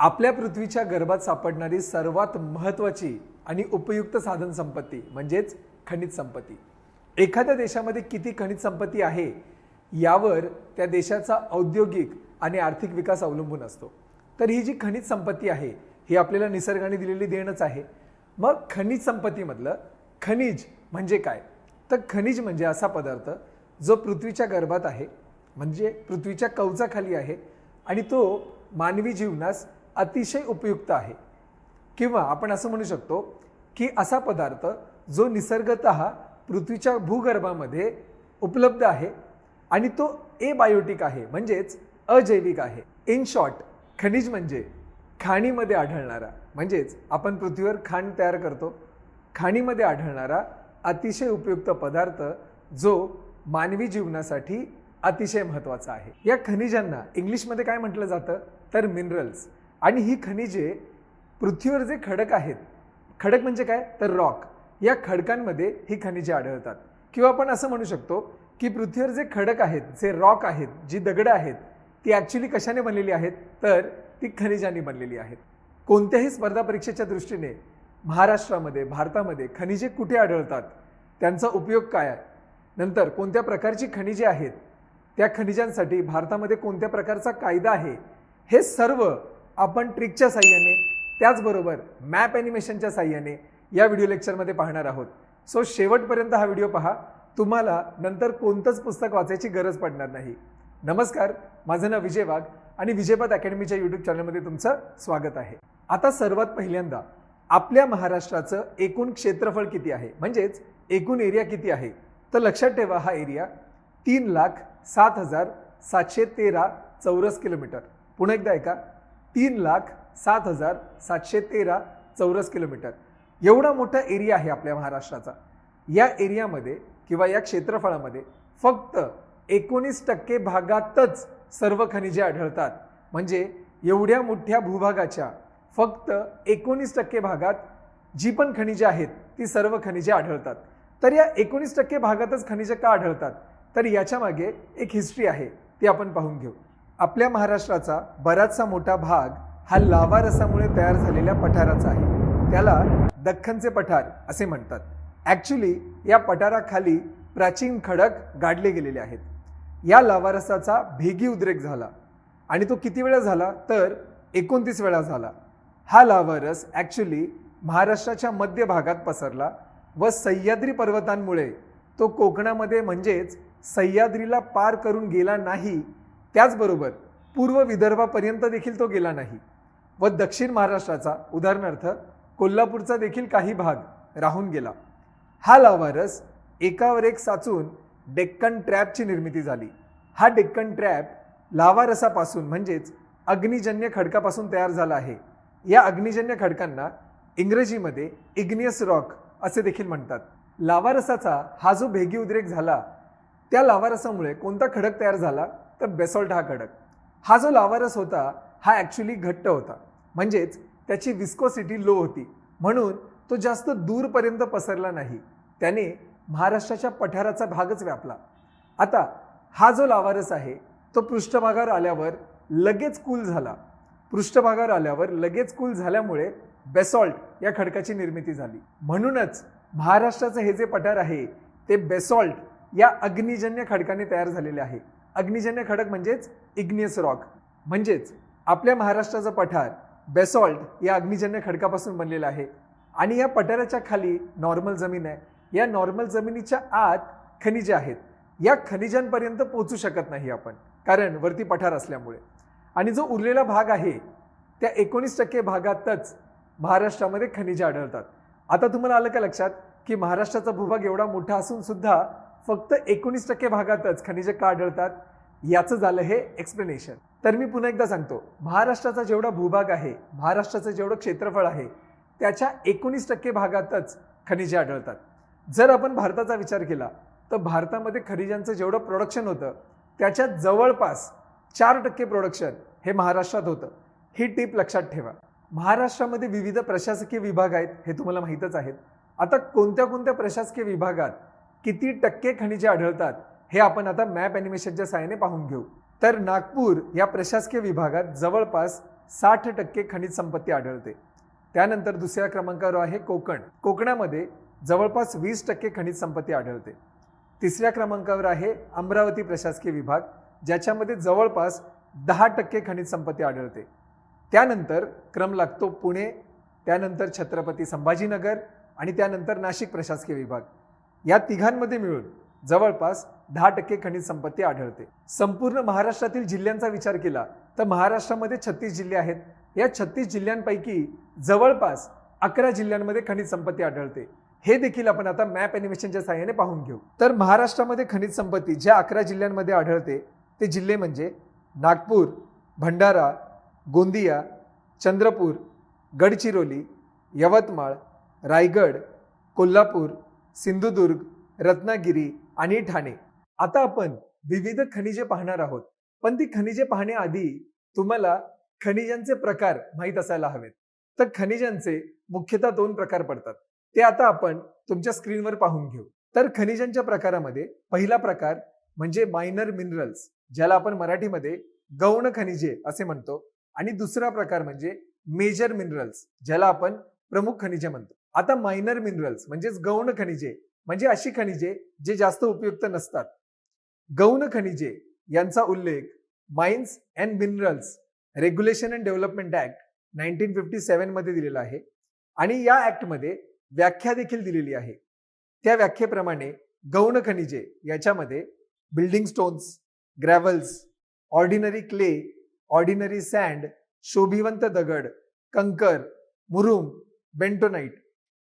आपल्या पृथ्वीच्या गर्भात सापडणारी सर्वात महत्त्वाची आणि उपयुक्त साधन संपत्ती म्हणजेच खनिज संपत्ती. एखाद्या देशामध्ये किती खनिज संपत्ती आहे यावर त्या देशाचा औद्योगिक आणि आर्थिक विकास अवलंबून असतो. तर ही जी खनिज संपत्ती आहे ही आपल्याला निसर्गाने दिलेली देणच आहे. मग खनिज संपत्तीमधलं खनिज म्हणजे काय? तर खनिज म्हणजे असा पदार्थ जो पृथ्वीच्या गर्भात आहे म्हणजे पृथ्वीच्या कवचाखाली आहे आणि तो मानवी जीवनास अतिशय उपयुक्त आहे. किंवा आपण असं म्हणू शकतो की असा पदार्थ जो निसर्गत पृथ्वीच्या भूगर्भामध्ये उपलब्ध आहे आणि तो ए बायोटिक आहे म्हणजेच अजैविक आहे. इन शॉर्ट खनिज म्हणजे खाणीमध्ये आढळणारा म्हणजेच आपण पृथ्वीवर खाण तयार करतो खाणीमध्ये आढळणारा अतिशय उपयुक्त पदार्थ जो मानवी जीवनासाठी अतिशय महत्त्वाचा आहे. या खनिजांना इंग्लिशमध्ये काय म्हटलं जातं? तर मिनरल्स आणि ही खनिजे पृथ्वीवर जे खडक आहेत खडक म्हणजे काय? तर रॉक या खडकांमध्ये ही खनिजे आढळतात. किंवा आपण असं म्हणू शकतो की पृथ्वीवर जे खडक आहेत जे रॉक आहेत जी दगडं आहेत ती ॲक्च्युली कशाने बनलेली आहेत? तर ती खनिजांनी बनलेली आहेत. कोणत्याही स्पर्धा परीक्षेच्या दृष्टीने महाराष्ट्रामध्ये भारतामध्ये खनिजे कुठे आढळतात? त्यांचा उपयोग काय आहे? नंतर कोणत्या प्रकारची खनिजे आहेत? त्या खनिजांसाठी भारतामध्ये कोणत्या प्रकारचा कायदा आहे? हे सर्व आपण ट्रिकच्या साह्याने त्याचबरोबर मॅप ॲनिमेशनच्या साह्याने या व्हिडिओ लेक्चरमध्ये पाहणार आहोत. सो शेवटपर्यंत हा व्हिडिओ पहा. तुम्हाला नंतर कोणतंच पुस्तक वाचायची गरज पडणार नाही. नमस्कार माझं नाव विजय वाघ आणि विजयपात अकॅडमीच्या यूट्यूब चॅनलमध्ये तुमचं स्वागत आहे. आता सर्वात पहिल्यांदा आपल्या महाराष्ट्राचं एकूण क्षेत्रफळ किती आहे? म्हणजेच एकूण एरिया किती आहे? तर लक्षात ठेवा हा एरिया तीन लाख सात हजार सातशे तेरा चौरस किलोमीटर. पुन्हा एकदा ऐका. तीन लाख सात हजार सातशे तेरा चौरस किलोमीटर. एवढा मोठा एरिया आहे आपल्या महाराष्ट्राचा. या एरियामध्ये किंवा या क्षेत्रफळामध्ये फक्त एकोणीस टक्के भागातच सर्व खनिजे आढळतात. म्हणजे एवढ्या मोठ्या भूभागाच्या फक्त एकोणीस टक्के भागात जी पण खनिजे आहेत ती सर्व खनिजे आढळतात. तर या एकोणीस टक्के भागातच खनिजे का आढळतात? तर याच्या मागे एक हिस्ट्री आहे ती आपण पाहून घेऊ. आपल्या महाराष्ट्राचा बराचसा मोठा भाग हा लावा रसामुळे तयार झालेल्या पठाराचा आहे. त्याला दख्खनचे पठार असे म्हणतात. ॲक्च्युली या पठाराखाली प्राचीन खडक गाडले गेलेले आहेत. या लावारसाचा भेगी उद्रेक झाला. आणि तो किती वेळा झाला? तर एकोणतीस वेळा झाला. हा लावारस ॲक्च्युली महाराष्ट्राच्या मध्य भागात पसरला व सह्याद्री पर्वतांमुळे तो कोकणामध्ये म्हणजेच सह्याद्रीला पार करून गेला नाही त्याचबरोबर पूर्व विदर्भापर्यंत देखील तो गेला नाही व दक्षिण महाराष्ट्राचा उदाहरणार्थ कोल्हापूरचा देखील काही भाग राहून गेला. हा लावारस एकावर एक साचून डेक्कन ट्रॅपची निर्मिती झाली. हा डेक्कन ट्रॅप लावारसापासून म्हणजेच अग्निजन्य खडकापासून तयार झाला आहे. या अग्निजन्य खडकांना इंग्रजीमध्ये इग्नियस रॉक असे देखील म्हणतात. लावारसाचा हा जो भेगी उद्रेक झाला त्या लावारसामुळे कोणता खडक तयार झाला? तर बेसॉल्ट हा खडक हा जो लावारस होता हा ॲक्च्युली घट्ट होता. म्हणजेच त्याची विस्कोसिटी लो होती. म्हणून तो जास्त दूरपर्यंत पसरला नाही. त्याने महाराष्ट्राच्या पठाराचा भागच व्यापला. आता हा जो लावारस आहे तो पृष्ठभागावर आल्यावर लगेच कूल झाला. पृष्ठभागावर आल्यावर लगेच कूल झाल्यामुळे बेसॉल्ट या खडकाची निर्मिती झाली. म्हणूनच महाराष्ट्राचं हे जे पठार आहे ते बेसॉल्ट या अग्निजन्य खडकाने तयार झालेले आहे. अग्निजन्य खडक म्हणजेच इग्नियस रॉक म्हणजेच आपल्या महाराष्ट्राचं पठार बेसॉल्ट या अग्निजन्य खडकापासून बनलेलं आहे. आणि या पठाराच्या खाली नॉर्मल जमीन आहे. या नॉर्मल जमिनीच्या आत खनिजे आहेत. या खनिजांपर्यंत पोचू शकत नाही आपण कारण वरती पठार असल्यामुळे. आणि जो उरलेला भाग आहे त्या एकोणीस टक्के भागातच महाराष्ट्रामध्ये खनिजे आढळतात. आता तुम्हाला आलं का लक्षात की महाराष्ट्राचा भूभाग एवढा मोठा असून सुद्धा फक्त एकोणीस टक्के भागातच खनिजे का आढळतात याचं झालं हे एक्सप्लेनेशन तर मी पुन्हा एकदा सांगतो महाराष्ट्राचा जेवढा भूभाग आहे महाराष्ट्राचं जेवढं क्षेत्रफळ आहे त्याच्या एकोणीस टक्के भागातच खनिजे आढळतात. जर आपण भारताचा विचार केला तर भारतामध्ये खनिजांचं जेवढं प्रोडक्शन होतं त्याच्या जवळपास चार टक्के प्रोडक्शन हे महाराष्ट्रात होतं. ही टीप लक्षात ठेवा. महाराष्ट्रामध्ये विविध प्रशासकीय विभाग आहेत हे तुम्हाला माहीतच आहेत. आता कोणत्या कोणत्या प्रशासकीय विभागात किती टक्के खनिजे आढळतात हे आपण आता मॅप ॲनिमेशनच्या सहाय्याने पाहून घेऊ. तर नागपूर या प्रशासकीय विभागात जवळपास साठ टक्के खनिज संपत्ती आढळते. त्यानंतर दुसऱ्या क्रमांकावर आहे कोकण. कोकणामध्ये जवळपास वीस टक्के खनिज संपत्ती आढळते. तिसऱ्या क्रमांकावर आहे अमरावती प्रशासकीय विभाग ज्याच्यामध्ये जवळपास दहा टक्के खनिज संपत्ती आढळते. त्यानंतर क्रम लागतो पुणे त्यानंतर छत्रपती संभाजीनगर आणि त्यानंतर नाशिक प्रशासकीय विभाग. या तिघांमध्ये मिळून जवळपास दहा टक्के खनिज संपत्ती आढळते. संपूर्ण महाराष्ट्रातील जिल्ह्यांचा विचार केला तर महाराष्ट्रामध्ये छत्तीस जिल्हे आहेत. या छत्तीस जिल्ह्यांपैकी जवळपास अकरा जिल्ह्यांमध्ये खनिज संपत्ती आढळते. हे देखील आपण आता मॅप ॲनिमेशनच्या सहाय्याने पाहून घेऊ. तर महाराष्ट्रामध्ये खनिज संपत्ती ज्या अकरा जिल्ह्यांमध्ये आढळते ते जिल्हे म्हणजे नागपूर भंडारा गोंदिया चंद्रपूर गडचिरोली यवतमाळ रायगड कोल्हापूर सिंधुदुर्ग रत्नागिरी आणि ठाणे. आता आपण विविध खनिजे पाहणार आहोत. पण ती खनिजे पाहण्याआधी तुम्हाला खनिजांचे प्रकार माहीत असायला हवेत. तर खनिजांचे मुख्यतः दोन प्रकार पडतात. ते आता आपण तुमच्या स्क्रीनवर पाहून घेऊ. तर खनिजांच्या प्रकारामध्ये पहिला प्रकार म्हणजे मायनर मिनरल्स ज्याला आपण मराठीमध्ये गौण खनिजे असे म्हणतो. आणि दुसरा प्रकार म्हणजे मेजर मिनरल्स ज्याला आपण प्रमुख खनिजे म्हणतो. आता मायनर मिनरल्स म्हणजेच गौण खनिजे म्हणजे अशी खनिजे जे जास्त उपयुक्त नसतात. गौण खनिजे यांचा उल्लेख mines and minerals regulation and development act nineteen fifty सेव्हनमध्ये दिलेला आहे आणि या ऍक्टमध्ये व्याख्या देखील दिलेली आहे. त्या व्याख्येप्रमाणे गौण खनिजे याच्यामध्ये building stones gravels ordinary clay ordinary sand शोभिवंत दगड कंकर मुरुम बेंटोनाईट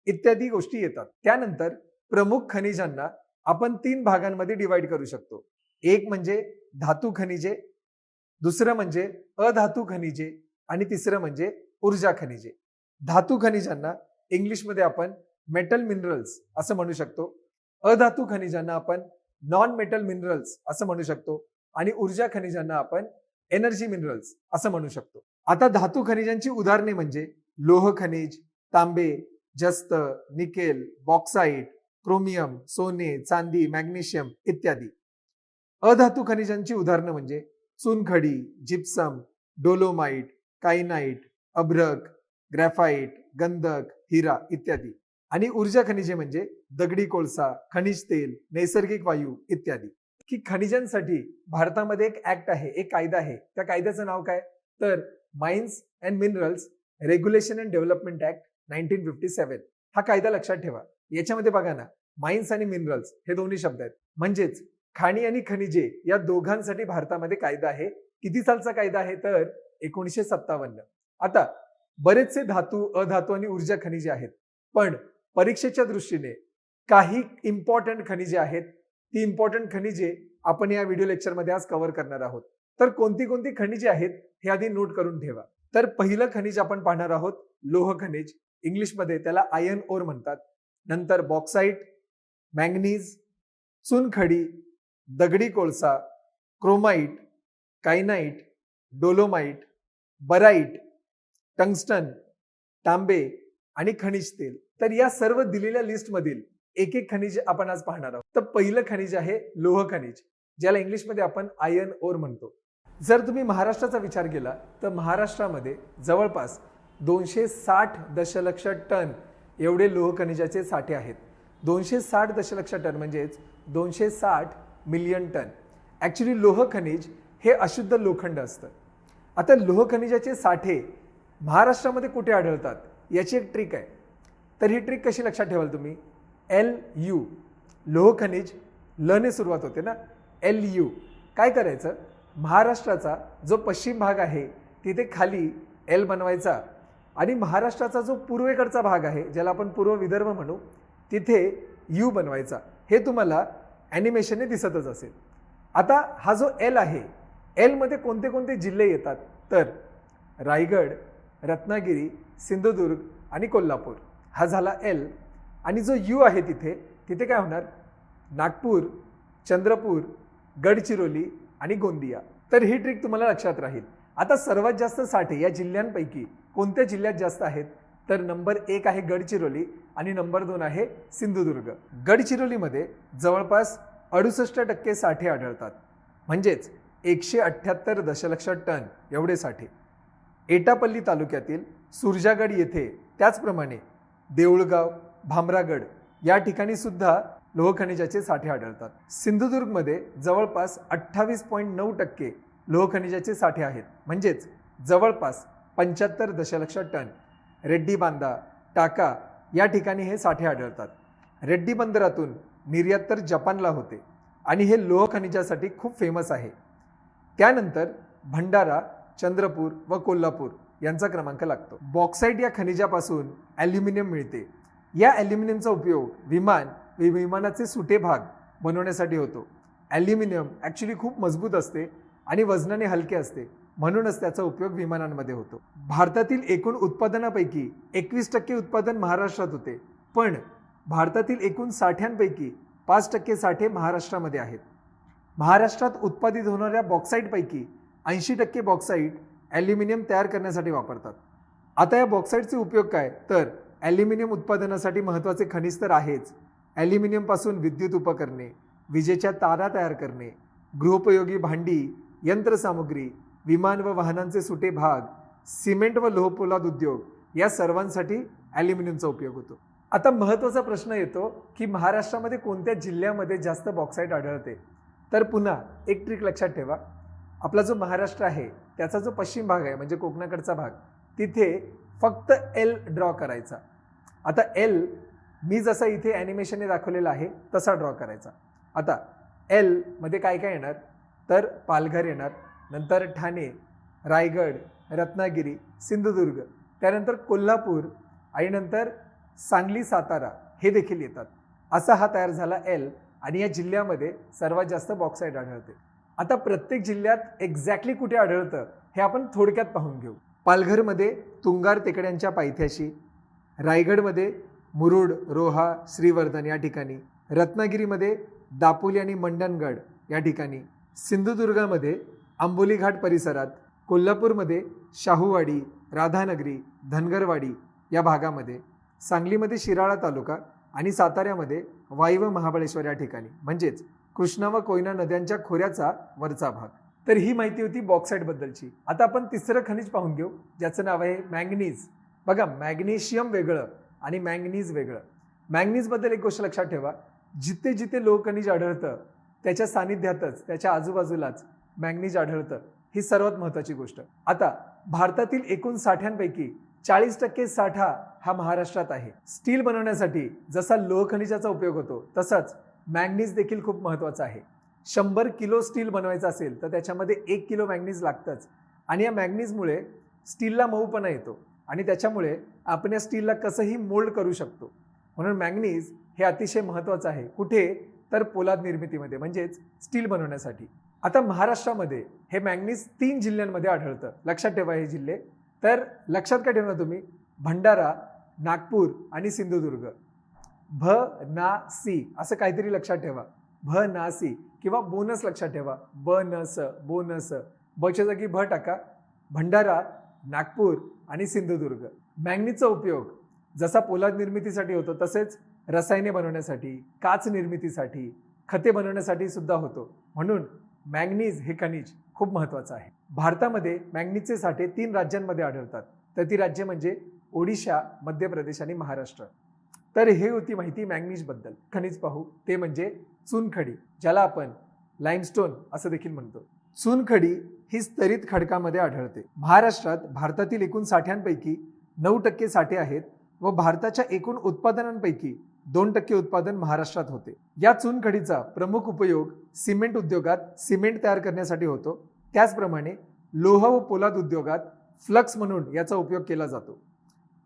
इत्यादी गोष्टी येतात. त्यानंतर प्रमुख खनिजांना आपण तीन भागांमध्ये डिवाइड करू शकतो. एक म्हणजे धातू खनिजे दुसरं म्हणजे अधातू खनिजे आणि तिसरं म्हणजे ऊर्जा खनिजे. धातू खनिजांना इंग्लिशमध्ये आपण मेटल मिनरल्स असं म्हणू शकतो. अधातू खनिजांना आपण नॉन मेटल मिनरल्स असं म्हणू शकतो आणि ऊर्जा खनिजांना आपण एनर्जी मिनरल्स असं म्हणू शकतो. आता धातू खनिजांची उदाहरणे म्हणजे लोह खनिज तांबे जस्त निकेल बॉक्साईट क्रोमियम सोने चांदी मॅग्नेशियम इत्यादी. अधातू खनिजांची उदाहरणं म्हणजे चुनखडी जिप्सम डोलोमाइट कायनाइट अभ्रक ग्रॅफाइट गंधक हिरा इत्यादी. आणि ऊर्जा खनिजे म्हणजे दगडी कोळसा खनिज तेल नैसर्गिक वायू इत्यादी. की खनिजांसाठी भारतामध्ये एक ऍक्ट आहे एक कायदा आहे. त्या कायद्याचं नाव काय? तर mines and minerals regulation and development act nineteen fifty seven. हा कायदा लक्षात ठेवा. याच्यामध्ये बघा ना माइन्स आणि मिनरल्स हे दोन्ही शब्द आहेत. म्हणजेच खाणी आणि खनिजे या दोघांसाठी भारतामध्ये कायदा आहे. किती सालचा कायदा आहे तर? एकोणीसशे सत्तावन्न. आता बरेचसे धातू अधातू आणि ऊर्जा खनिजे आहेत. पण परीक्षेच्या दृष्टीने काही इम्पॉर्टंट खनिजे आहेत. ती इम्पॉर्टंट खनिजे आपण या व्हिडिओ लेक्चरमध्ये आज कव्हर करणार आहोत. तर कोणती कोणती खनिजे आहेत हे आधी नोट करून ठेवा. तर पहिलं खनिज आपण पाहणार आहोत लोह खनिज. इंग्लिशमध्ये त्याला आयर्न ओर म्हणतात. नंतर बॉक्साईट मॅंगनीज चुनखडी दगडी कोळसा क्रोमाईट कायनाईट डोलोमाईट बराईट टंगस्टन तांबे आणि खनिज तेल. तर या सर्व दिलेल्या लिस्टमधील एक एक खनिज आपण आज पाहणार आहोत. तर पहिलं खनिज आहे लोह खनिज ज्याला इंग्लिशमध्ये आपण आयर्न ओर म्हणतो. जर तुम्ही महाराष्ट्राचा विचार केला तर महाराष्ट्रामध्ये जवळपास दोनशे साठ दशलक्ष टन एवढे लोह खनिजाचे साठे आहेत. दोनशे साठ दशलक्ष टन म्हणजेच दोनशे साठ मिलियन टन. ॲक्च्युली लोह खनिज हे अशुद्ध लोखंड असतं. आता लोह खनिजाचे साठे महाराष्ट्रामध्ये कुठे आढळतात? याची एक ट्रिक आहे. तर ही ट्रिक कशी लक्षात ठेवाल तुम्ही? एल यू लोह खनिज लने सुरुवात होते ना? एल यू काय करायचं? महाराष्ट्राचा जो पश्चिम भाग आहे तिथे खाली एल बनवायचा. आणि महाराष्ट्राचा जो पूर्वेकडचा भाग आहे ज्याला आपण पूर्व विदर्भ म्हणू तिथे यू बनवायचा. हे तुम्हाला ॲनिमेशनने दिसतच असेल. आता हा जो एल आहे एलमध्ये कोणते कोणते जिल्हे येतात? तर रायगड रत्नागिरी सिंधुदुर्ग आणि कोल्हापूर. हा झाला एल आणि जो यू आहे तिथे तिथे काय होणार? नागपूर चंद्रपूर गडचिरोली आणि गोंदिया. तर ही ट्रिक तुम्हाला लक्षात राहील. आता सर्वात जास्त साठे या जिल्ह्यांपैकी कोणत्या जिल्ह्यात जास्त आहेत? तर नंबर एक आहे गडचिरोली आणि नंबर दोन आहे सिंधुदुर्ग. गडचिरोलीमध्ये जवळपास अडुसष्ट टक्के साठे आढळतात. म्हणजेच एकशे अठ्ठ्याहत्तर दशलक्ष टन एवढे साठे. एटापल्ली तालुक्यातील सुरजागड येथे त्याचप्रमाणे देऊळगाव भामरागड या ठिकाणी सुद्धा लोहखनिजाचे साठे आढळतात. सिंधुदुर्गमध्ये जवळपास अठ्ठावीस पॉईंट नऊ टक्के लोहखनिजाचे साठे आहेत. म्हणजेच जवळपास पंच्याहत्तर दशलक्ष टन रेड्डी बांदा टाका या ठिकाणी हे साठे आढळतात. रेड्डी बंदरातून निर्यात तर जपानला होते आणि हे लोह खनिजासाठी खूप फेमस आहे. त्यानंतर भंडारा चंद्रपूर व कोल्हापूर यांचा क्रमांक लागतो. बॉक्साईट या खनिजापासून ॲल्युमिनियम मिळते. या ॲल्युमिनियमचा उपयोग विमान व विमानाचे सुटे भाग बनवण्यासाठी होतो. ॲल्युमिनियम ॲक्च्युली खूप मजबूत असते आणि वजनाने हलके असते. म्हणूनच त्याचा उपयोग विमानांमध्ये होतो. भारतातील एकूण उत्पादनापैकी एकवीस टक्के उत्पादन महाराष्ट्रात होते. पण भारतातील एकूण साठ्यांपैकी पाच टक्के साठे महाराष्ट्रामध्ये आहेत. महाराष्ट्रात उत्पादित होणाऱ्या बॉक्साईटपैकी ऐंशी टक्के बॉक्साईट ॲल्युमिनियम तयार करण्यासाठी वापरतात. आता या बॉक्साईटचे उपयोग काय? तर ॲल्युमिनियम उत्पादनासाठी महत्त्वाचे खनिज तर आहेच. ॲल्युमिनियमपासून विद्युत उपकरणे विजेच्या तारा तयार करणे गृहोपयोगी भांडी यंत्रसामुग्री विमान व वाहनांचे सुटे भाग सिमेंट व लोहपोलाद उद्योग या सर्वांसाठी ॲल्युमिनियमचा उपयोग होतो. आता महत्त्वाचा प्रश्न येतो की महाराष्ट्रामध्ये कोणत्या जिल्ह्यामध्ये जास्त बॉक्साईट आढळते? तर पुन्हा एक ट्रिक लक्षात ठेवा. आपला जो महाराष्ट्र आहे त्याचा जो पश्चिम भाग आहे म्हणजे कोकणाकडचा भाग तिथे फक्त एल ड्रॉ करायचा. आता एल मी जसा इथे ॲनिमेशनने दाखवलेला आहे तसा ड्रॉ करायचा. आता एलमध्ये काय काय येणार? तर पालघर येणार. नंतर ठाणे रायगड रत्नागिरी सिंधुदुर्ग त्यानंतर कोल्हापूर आणि नंतर सांगली सातारा हे देखील येतात. असा हा तयार झाला एल आणि या जिल्ह्यामध्ये सर्वात जास्त बॉक्साईट आढळते. आता प्रत्येक जिल्ह्यात एक्झॅक्टली कुठे आढळतं हे आपण थोडक्यात पाहून घेऊ. पालघरमध्ये तुंगार टेकड्यांच्या पायथ्याशी रायगडमध्ये मुरुड रोहा श्रीवर्धन या ठिकाणी रत्नागिरीमध्ये दापोली आणि मंडणगड या ठिकाणी सिंधुदुर्गामध्ये आंबोली घाट परिसरात कोल्हापूरमध्ये शाहूवाडी राधानगरी धनगरवाडी या भागामध्ये सांगलीमध्ये शिराळा तालुका आणि साताऱ्यामध्ये वाई व महाबळेश्वर या ठिकाणी म्हणजेच कृष्णा व कोयना नद्यांच्या खोऱ्याचा वरचा भाग. तर ही माहिती होती बॉक्साईटबद्दलची आता आपण तिसरं खनिज पाहून घेऊ ज्याचं नाव आहे मॅंगनीज. बघा मॅग्नेशियम वेगळं आणि मॅंगनीज वेगळं. मॅंगनीजबद्दल एक गोष्ट लक्षात ठेवा जिथे जिथे लोह खनिज आढळतं त्याच्या सानिध्यातच त्याच्या आजूबाजूलाच मॅंगनीज आढळतं. ही सर्वात महत्त्वाची गोष्ट. आता भारतातील एकूण साठ्यांपैकी चाळीस टक्के साठा हा महाराष्ट्रात आहे. स्टील बनवण्यासाठी जसा लोह खनिजाचा उपयोग होतो तसाच मॅंगनीज देखील खूप महत्त्वाचा आहे. शंभर किलो स्टील बनवायचं असेल तर त्याच्यामध्ये एक किलो मॅंगनीज लागतंच. आणि या मॅंगनीजमुळे स्टीलला मऊपणा येतो. आणि त्याच्यामुळे आपण या स्टीलला कसंही मोल्ड करू शकतो. म्हणून मॅंगनीज हे अतिशय महत्त्वाचं आहे. कुठे? तर पोलाद निर्मितीमध्ये म्हणजेच स्टील बनवण्यासाठी. आता महाराष्ट्रामध्ये हे मॅंगनीज तीन जिल्ह्यांमध्ये आढळतं. लक्षात ठेवा हे जिल्हे. तर लक्षात काय ठेवणार तुम्ही? भंडारा नागपूर आणि सिंधुदुर्ग. भ ना सी असं काहीतरी लक्षात ठेवा. भ ना सी किंवा बोनस लक्षात ठेवा. ब न स बोनस. बच्या जागी भ टाका. भंडारा नागपूर आणि सिंधुदुर्ग. मॅंगनीजचा उपयोग. जसा पोलाद निर्मितीसाठी होतो तसेच रसायने बनवण्यासाठी काच निर्मितीसाठी खते बनवण्यासाठी सुद्धा होतो. म्हणून मॅग्नीज हे खनिज खूप महत्त्वाचं आहे. भारतामध्ये मॅग्नीजचे साठे तीन राज्यांमध्ये आढळतात. तर ती राज्य म्हणजे ओडिशा मध्य प्रदेश आणि महाराष्ट्र. तर हे होती माहिती मॅग्नीजबद्दल. खनिज पाहू. ते म्हणजे चुनखडी ज्याला आपण लाईमस्टोन असं देखील म्हणतो. चुनखडी ही स्तरित खडकामध्ये आढळते. महाराष्ट्रात भारतातील एकूण साठ्यांपैकी नऊ टक्के साठे आहेत व भारताच्या एकूण उत्पादनांपैकी दोन टक्के उत्पादन महाराष्ट्रात होते. या चुनखडीचा प्रमुख उपयोग सिमेंट उद्योगात सिमेंट तयार करण्यासाठी होतो. त्याचप्रमाणे लोह व पोलाद उद्योगात फ्लक्स म्हणून याचा उपयोग केला जातो.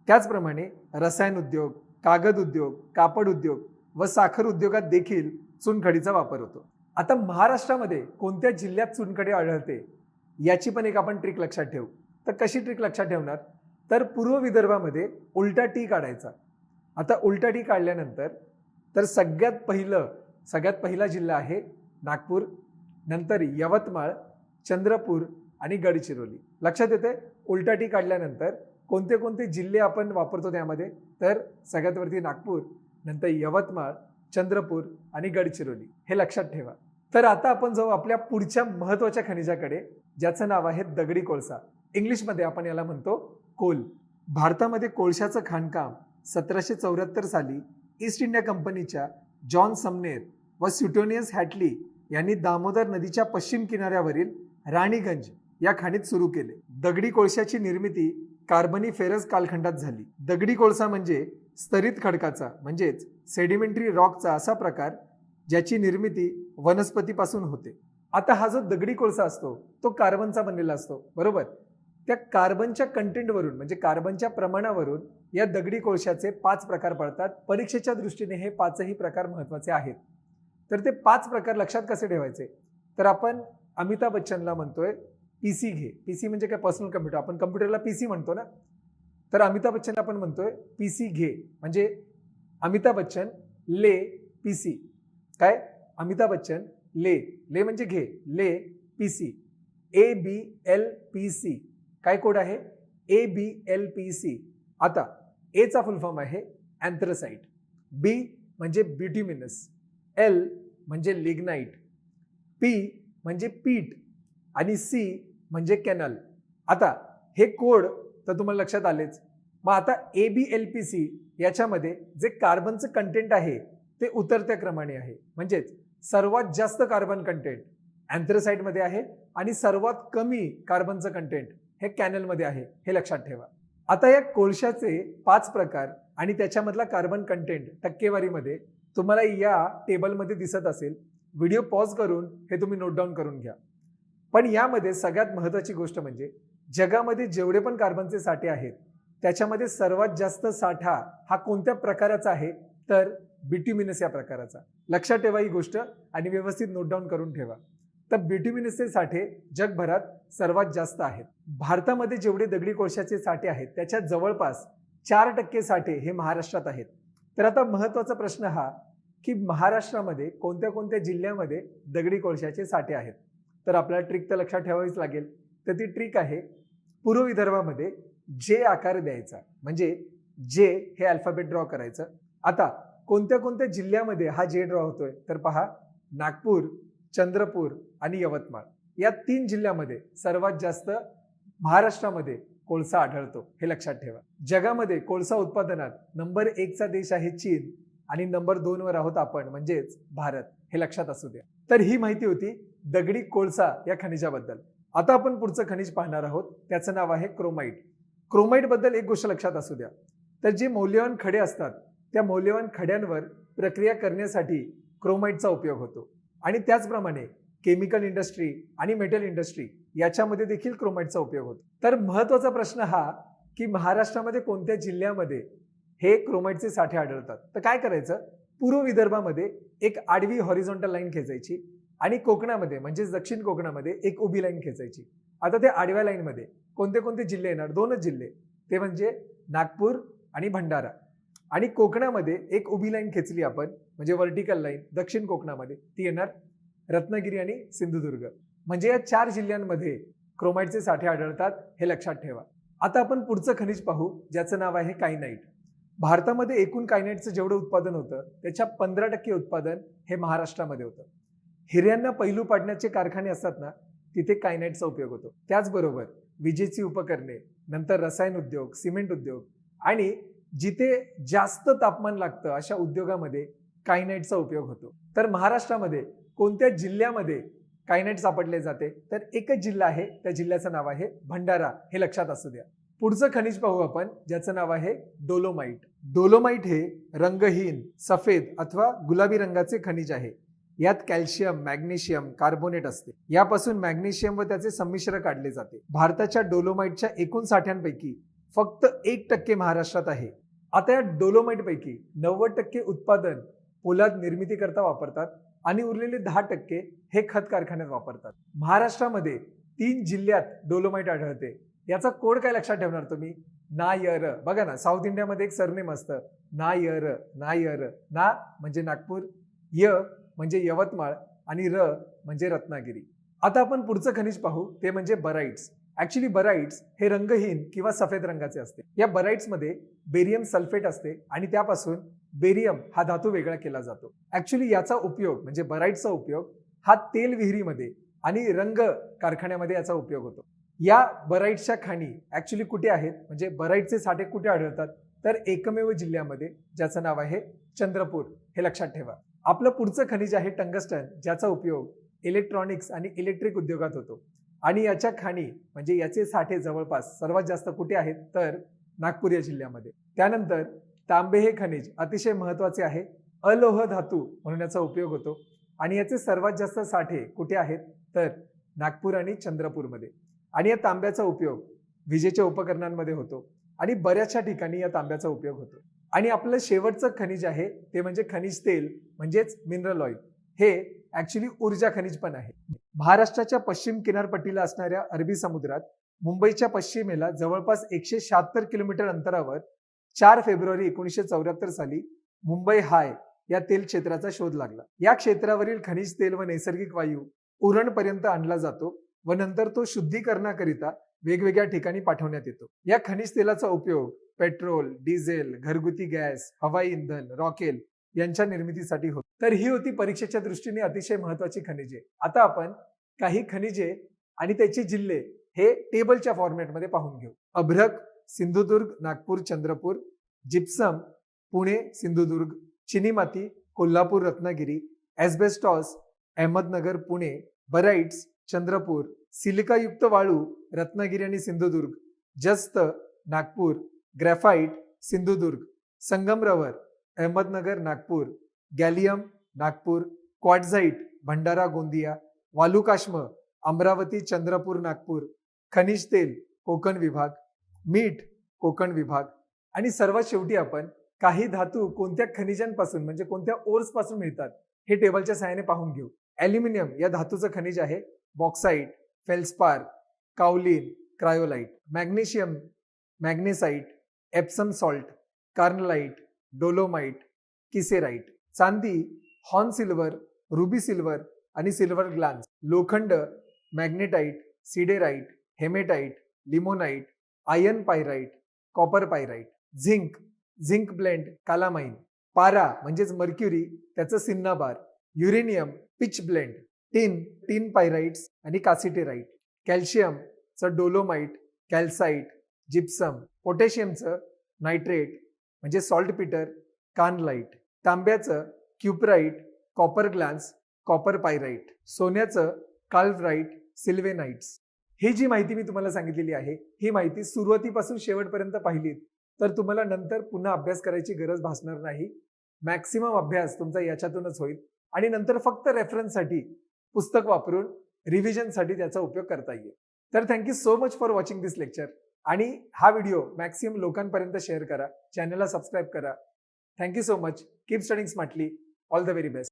त्याचप्रमाणे रसायन उद्योग कागद उद्योग कापड उद्योग व साखर उद्योगात देखील चुनखडीचा वापर होतो. आता महाराष्ट्रामध्ये कोणत्या जिल्ह्यात चुनखडी आढळते? याची पण एक आपण ट्रिक लक्षात ठेवू. तर कशी ट्रिक लक्षात ठेवणार? तर पूर्व विदर्भामध्ये उलटा टी काढायचा. आता उलटाठी काढल्यानंतर तर सगळ्यात पहिलं सगळ्यात पहिला जिल्हा आहे नागपूर नंतर यवतमाळ चंद्रपूर आणि गडचिरोली. लक्षात येते उलटाठी काढल्यानंतर कोणते कोणते जिल्हे आपण वापरतो त्यामध्ये? तर सगळ्यात वरती नागपूर नंतर यवतमाळ चंद्रपूर आणि गडचिरोली. हे लक्षात ठेवा. तर आता आपण जाऊ आपल्या पुढच्या महत्त्वाच्या खनिजाकडे ज्याचं नाव आहे दगडी कोळसा. इंग्लिशमध्ये आपण याला म्हणतो कोल. भारतामध्ये कोळशाचं खाणकाम सतराशे चौऱ्याहत्तर साली ईस्ट इंडिया कंपनीच्या जॉन समनेर व स्युटोनियस हॅटली यांनी दामोदर नदीच्या पश्चिम किनाऱ्यावरील राणीगंज या खाणीत सुरू केले. दगडी कोळशाची निर्मिती कार्बनी फेरस कालखंडात झाली. दगडी कोळसा म्हणजे स्तरित खडकाचा म्हणजेच सेडिमेंटरी रॉकचा असा प्रकार ज्याची निर्मिती वनस्पतीपासून होते. आता हा जो दगडी कोळसा असतो तो कार्बनचा बनलेला असतो बरोबर? त्या कार्बनच्या कंटेंटवरून म्हणजे कार्बनच्या प्रमाणावरून या दगडी कोळशाचे पाच प्रकार पडतात. परीक्षेच्या दृष्टीने हे पाचही प्रकार महत्त्वाचे आहेत. तर ते पाच प्रकार लक्षात कसे ठेवायचे? तर आपण अमिताभ बच्चनला म्हणतोय पी सी घे. पी सी म्हणजे काय? पर्सनल कम्प्युटर आपण कम्प्युटरला पी सी म्हणतो ना? तर अमिताभ बच्चनला आपण म्हणतोय पी सी घे. म्हणजे अमिताभ बच्चन ले पी सी काय? अमिताभ बच्चन ले. ले म्हणजे घे. ले P C A B L P C काय कोड आहे? A B L P C आता एचा फुल फॉर्म आहे अँथ्रसाइट बी म्हणजे ब्युटिमिनस एल म्हणजे लिग्नाईट पी म्हणजे पीट आणि सी म्हणजे कॅनल आता हे कोड तर तुम्हाला लक्षात आलेच. मग आता A B L P C याच्यामध्ये जे कार्बनचं कंटेंट आहे ते उतरत्या क्रमाने आहे. म्हणजेच सर्वात जास्त कार्बन कंटेंट अँथ्रसाईटमध्ये आहे आणि सर्वात कमी कार्बनचं कंटेंट हे कॅनलमध्ये आहे हे लक्षात ठेवा. आता या कोळशाचे पाच प्रकार आणि त्याच्यामधला कार्बन कंटेंट टक्केवारीमध्ये तुम्हाला या टेबलमध्ये दिसत असेल. व्हिडिओ पॉज करून हे तुम्ही नोट डाऊन करून घ्या. पण यामध्ये सगळ्यात महत्त्वाची गोष्ट म्हणजे जगामध्ये जेवढे पण कार्बनचे साठे आहेत त्याच्यामध्ये सर्वात जास्त साठा हा कोणत्या प्रकाराचा आहे? तर बिट्युमिनस या प्रकाराचा. लक्षात ठेवा ही गोष्ट आणि व्यवस्थित नोट डाऊन करून ठेवा. तर बिट्युमिनसचे साठे जगभरात सर्वात जास्त आहेत. भारतामध्ये जेवढे दगडी कोळशाचे साठे आहेत त्याच्या जवळपास चार टक्के साठे हे महाराष्ट्रात आहेत. तर आता महत्त्वाचा प्रश्न हा की महाराष्ट्रामध्ये कोणत्या कोणत्या जिल्ह्यामध्ये दगडी कोळशाचे साठे आहेत? तर आपल्याला ट्रिक तर लक्षात ठेवावीच लागेल. तर ती ट्रिक आहे पूर्व विदर्भामध्ये जे आकार द्यायचा म्हणजे जे हे अल्फाबेट ड्रॉ करायचं. आता कोणत्या कोणत्या जिल्ह्यामध्ये हा जे ड्रॉ होतोय? तर पहा नागपूर चंद्रपूर आणि यवतमाळ या तीन जिल्ह्यामध्ये सर्वात जास्त महाराष्ट्रामध्ये कोळसा आढळतो हे लक्षात ठेवा. जगामध्ये कोळसा उत्पादनात नंबर एकचा देश आहे चीन आणि नंबर दोन वर आहोत आपण म्हणजेच भारत हे लक्षात असू द्या. तर ही माहिती होती दगडी कोळसा या खनिजाबद्दल. आता आपण पुढचं खनिज पाहणार आहोत त्याचं नाव आहे क्रोमाईट क्रोमाईटबद्दल एक गोष्ट लक्षात असू द्या. तर जे मौल्यवान खडे असतात त्या मौल्यवान खड्यांवर प्रक्रिया करण्यासाठी क्रोमाईटचा उपयोग होतो. आणि त्याचप्रमाणे केमिकल इंडस्ट्री आणि मेटल इंडस्ट्री याच्यामध्ये देखील क्रोमाईटचा उपयोग होतो. तर महत्त्वाचा प्रश्न हा की महाराष्ट्रामध्ये कोणत्या जिल्ह्यामध्ये हे क्रोमाईटचे साठे आढळतात? तर काय करायचं? पूर्व विदर्भामध्ये एक आडवी हॉरिझॉन्टल लाईन खेचायची आणि कोकणामध्ये म्हणजे दक्षिण कोकणामध्ये एक उभी लाईन खेचायची. आता त्या आडव्या लाईनमध्ये कोणते कोणते जिल्हे येणार? दोनच जिल्हे. ते म्हणजे नागपूर आणि भंडारा. आणि कोकणामध्ये एक उभी लाईन खेचली आपण म्हणजे व्हर्टिकल लाईन दक्षिण कोकणामध्ये ती येणार रत्नागिरी आणि सिंधुदुर्ग. म्हणजे या चार जिल्ह्यांमध्ये क्रोमाईटचे साठे आढळतात हे लक्षात ठेवा. आता आपण पुढचं खनिज पाहू ज्याचं नाव आहे कायनाईट भारतामध्ये एकूण कायनाईटचं जेवढं उत्पादन होतं त्याच्या पंधरा टक्के उत्पादन हे महाराष्ट्रामध्ये होतं. हिऱ्यांना पैलू पाडण्याचे कारखाने असतात ना तिथे कायनाईटचा उपयोग होतो. त्याचबरोबर विजेची उपकरणे नंतर रसायन उद्योग सिमेंट उद्योग आणि जिथे जास्त तापमान लागतं अशा उद्योगामध्ये कायनाईटचा उपयोग होतो. तर महाराष्ट्रामध्ये कोणत्या जिल्ह्यामध्ये कायनाईट सापडले जाते? तर एकच जिल्हा आहे त्या जिल्ह्याचं नाव आहे भंडारा. हे लक्षात असू द्या. पुढचं खनिज पाहू आपण ज्याचं नाव आहे डोलोमाइट. डोलोमाइट हे रंगहीन सफेद अथवा गुलाबी रंगाचे खनिज आहे. यात कॅल्शियम मॅग्नेशियम कार्बोनेट असते. यापासून मॅग्नेशियम व त्याचे संमिश्र काढले जाते. भारताच्या डोलोमाइटच्या एकूण साठ्यांपैकी फक्त एक टक्के महाराष्ट्रात आहे. आता या डोलोमाइटपैकी नव्वद टक्के उत्पादन पोलाद निर्मितीकरता वापरतात आणि उरलेले दहा टक्के हे खत कारखान्यात वापरतात. महाराष्ट्रामध्ये तीन जिल्ह्यात डोलोमाइट आढळते. याचा कोड काय लक्षात ठेवणार तुम्ही? ना यर बघा ना साऊथ इंडियामध्ये एक सरनेम असतं. ना यर ना यर ना म्हणजे नागपूर य म्हणजे यवतमाळ आणि र म्हणजे रत्नागिरी. आता आपण पुढचं खनिज पाहू ते म्हणजे बराईट्स ऍक्च्युली बराईट्स हे रंगहीन किंवा सफेद रंगाचे असते. या बराईट्समध्ये बेरियम सल्फेट असते आणि त्यापासून बेरियम हा धातू वेगळा केला जातो. ऍक्च्युली याचा उपयोग म्हणजे बराईटचा उपयोग हा तेल विहिरीमध्ये आणि रंग कारखान्यामध्ये याचा उपयोग होतो. या बराईटच्या खाणी ऍक्च्युली कुठे आहेत? म्हणजे बराईटचे साठे कुठे आढळतात? तर एकमेव जिल्ह्यामध्ये ज्याचं नाव आहे चंद्रपूर. हे लक्षात ठेवा. आपलं पुढचं खनिज आहे टंगस्टन ज्याचा उपयोग इलेक्ट्रॉनिक्स आणि इलेक्ट्रिक उद्योगात होतो. आणि याच्या खाणी म्हणजे याचे साठे जवळपास सर्वात जास्त कुठे आहेत? तर नागपूर या जिल्ह्यामध्ये. त्यानंतर तांबे हे खनिज अतिशय महत्त्वाचे आहे. अलोह धातू म्हणून याचा उपयोग होतो. आणि याचे सर्वात जास्त साठे कुठे आहेत? तर नागपूर आणि चंद्रपूरमध्ये. आणि या तांब्याचा उपयोग विजेच्या उपकरणांमध्ये होतो. आणि बऱ्याचशा ठिकाणी या तांब्याचा उपयोग होतो. आणि आपलं शेवटचं खनिज आहे ते म्हणजे खनिज तेल म्हणजेच मिनरल ऑइल हे ऍक्च्युली ऊर्जा खनिज पण आहे. महाराष्ट्राच्या पश्चिम किनारपट्टीला असणाऱ्या अरबी समुद्रात मुंबईच्या पश्चिमेला जवळपास एकशे शहात्तर किलोमीटर अंतरावर चार फेब्रुवारी एकोणीसशे चौऱ्याहत्तर साली मुंबई हाय या तेल क्षेत्राचा शोध लागला. या क्षेत्रावरील खनिज तेल व नैसर्गिक वायू उरणपर्यंत आणला जातो व नंतर तो शुद्धीकरणाकरिता वेगवेगळ्या ठिकाणी पाठवण्यात येतो. या खनिज तेलाचा उपयोग पेट्रोल डिझेल घरगुती गॅस हवाई इंधन रॉकेल यांच्या निर्मितीसाठी होतो. तर ही होती परीक्षेच्या दृष्टीने अतिशय महत्वाची खनिजे. आता आपण काही खनिजे आणि त्याचे जिल्हे हे टेबलच्या फॉर्मॅटमध्ये पाहून घेऊ. अभ्रक सिंधुदुर्ग नागपूर चंद्रपूर जिप्सम पुणे सिंधुदुर्ग चिनीमाती कोल्हापूर रत्नागिरी एस्बेस्टॉस अहमदनगर पुणे बराईट्स चंद्रपूर सिलिकायुक्त वाळू रत्नागिरी आणि सिंधुदुर्ग जस्त नागपूर ग्रॅफाईट सिंधुदुर्ग संगमरवर अहमदनगर नागपूर गॅलियम नागपूर क्वाडझाईट भंडारा गोंदिया वालुकाश्म अमरावती चंद्रपूर नागपूर खनिज तेल कोकण विभाग मीठ कोकण विभाग. आणि सर्वात शेवटी आपण काही धातू कोणत्या खनिजांपासून म्हणजे कोणत्या ओर्सपासून मिळतात हे टेबलच्या सहाय्याने पाहून घेऊ. ॲल्युमिनियम या धातूचं खनिज आहे bauxite feldspar kaolin cryolite magnesium magnesite Epsom salt carnallite dolomite kieserite चांदी हॉर्न सिल्वर रुबी सिल्वर आणि सिल्वर ग्लान्स. लोखंड magnetite siderite hematite limonite iron pyrite copper pyrite. Zinc zinc blende calamine. पारा म्हणजेच मर्क्युरी त्याचं cinnabar. Uranium pitchblende. Tin tin pyrites आणि cassiterite. कॅल्शियमचं dolomite calcite gypsum. पोटॅशियमचं nitrate म्हणजे salt carnallite तांब्याचं cuprite copper glance copper pyrite सोन्याचं calaverite सिल्वेनाईट्स ही जी माहिती मी तुम्हाला सांगितलेली आहे ही माहिती सुरुवातीपासून शेवटपर्यंत पाहिलीत तर तुम्हाला नंतर पुन्हा अभ्यास करायची गरज भासणार नाही. मॅक्सिमम अभ्यास तुमचा याच्यातूनच होईल आणि नंतर फक्त रेफरन्ससाठी पुस्तक वापरून रिव्हिजनसाठी त्याचा उपयोग करता येईल. तर thank you so much for watching this lecture आणि हा व्हिडिओ मॅक्सिमम लोकांपर्यंत शेअर करा. चॅनलला सबस्क्राईब करा. Thank you so much keep studying smartly all the very best